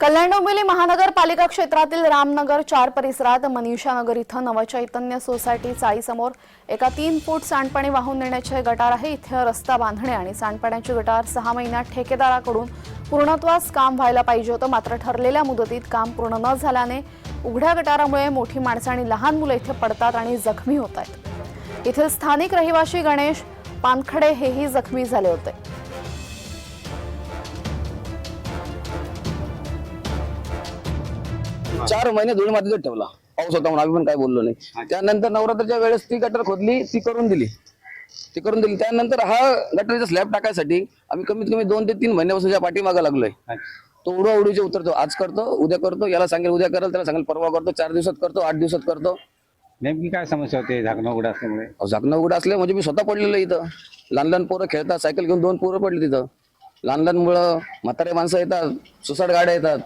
कल्याण डोंबिवली महानगरपालिका क्षेत्रातील रामनगर चार परिसरात मनीषा नगर इथं नवचैतन्य सोसायटी चाळीसमोर एका तीन फूट सांडपाणी वाहून नेण्याचे गटार आहे. इथे रस्ता बांधणे आणि सांडपाण्याचे गटार सहा महिन्यात ठेकेदाराकडून पूर्णत्वास काम व्हायला पाहिजे होतं. मात्र ठरलेल्या मुदतीत काम पूर्ण न झाल्याने उघड्या गटारामुळे मोठी माणसं आणि लहान मुलं इथे पडतात आणि जखमी होत आहेत. येथील स्थानिक रहिवासी गणेश पानखडे हेही जखमी झाले होते. चार महिने धुळी मातीत ठेवला. पाऊस होता म्हणून आम्ही पण काय बोललो नाही. त्यानंतर नवरात्राच्या वेळेस ती गटर खोदली ती करून दिली. ती करून दिली. त्यानंतर हा गटरचा स्लॅब टाकायसाठी आम्ही कमीत कमी दोन ते तीन महिन्यापासून त्या पाठीमागा लागलोय. तो उडीचे उतरतो. आज करतो उद्या करतो. याला सांगेल उद्या करेल त्याला सांगेल परवा करतो चार दिवसात करतो आठ दिवसात करतो. नेमकी काय समस्या होते? झाकणं उघडं असल्यामुळे? झाकणं उघडं असले म्हणजे मी स्वतः पडलेलो इथं. लहान लहान पोरं खेळतात सायकल घेऊन दोन पोरं पडली तिथं. लहान लहान मुलं म्हातारे माणसं येतात सुसाट गाड्या येतात.